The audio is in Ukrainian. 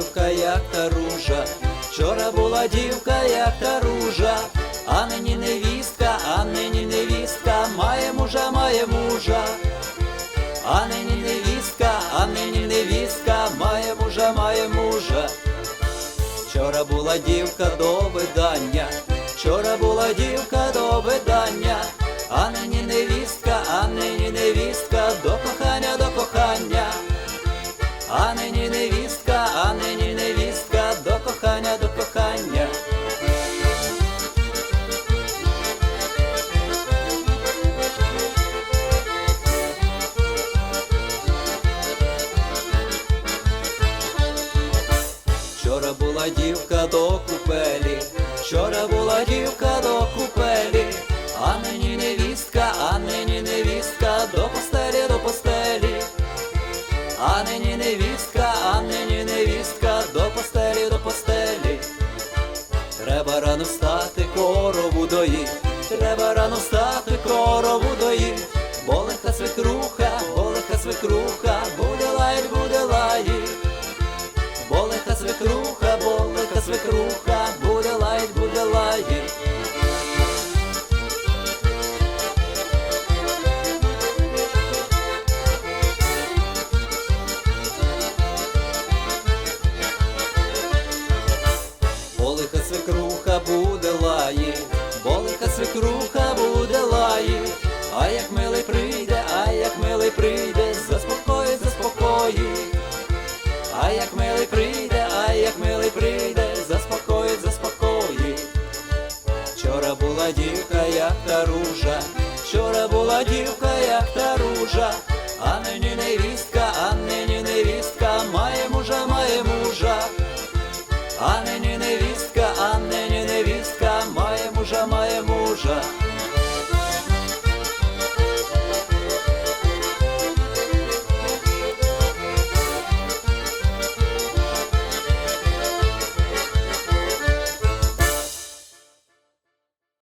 та ружа. Вчора була дівка, як та ружа, а нині невістка, а нині невістка, має мужа, має мужа. А нині невістка, а нині невістка, має мужа, має мужа. Вчора була дівка до видання, вчора була дівка до видання, а нині невістка, а нині невістка, до кохання, до кохання, а Вчора була дівка до купелі, вчора була дівка до купелі, а нині невістка, а нині невістка, до постелі, до постелі, а нині невістка, а нині невістка, до постелі, до постелі. Треба рано встати, корову доїть, треба рано встати, буде лаять. Свекруха буде лаять, болека свекруха буде лаять. А як милий прийде, а як милий прийде, заспокоїть, заспокоїть. А як милий прийде, була дівка, як та ружа, вчора була дівка, як та ружа, а нині невістка,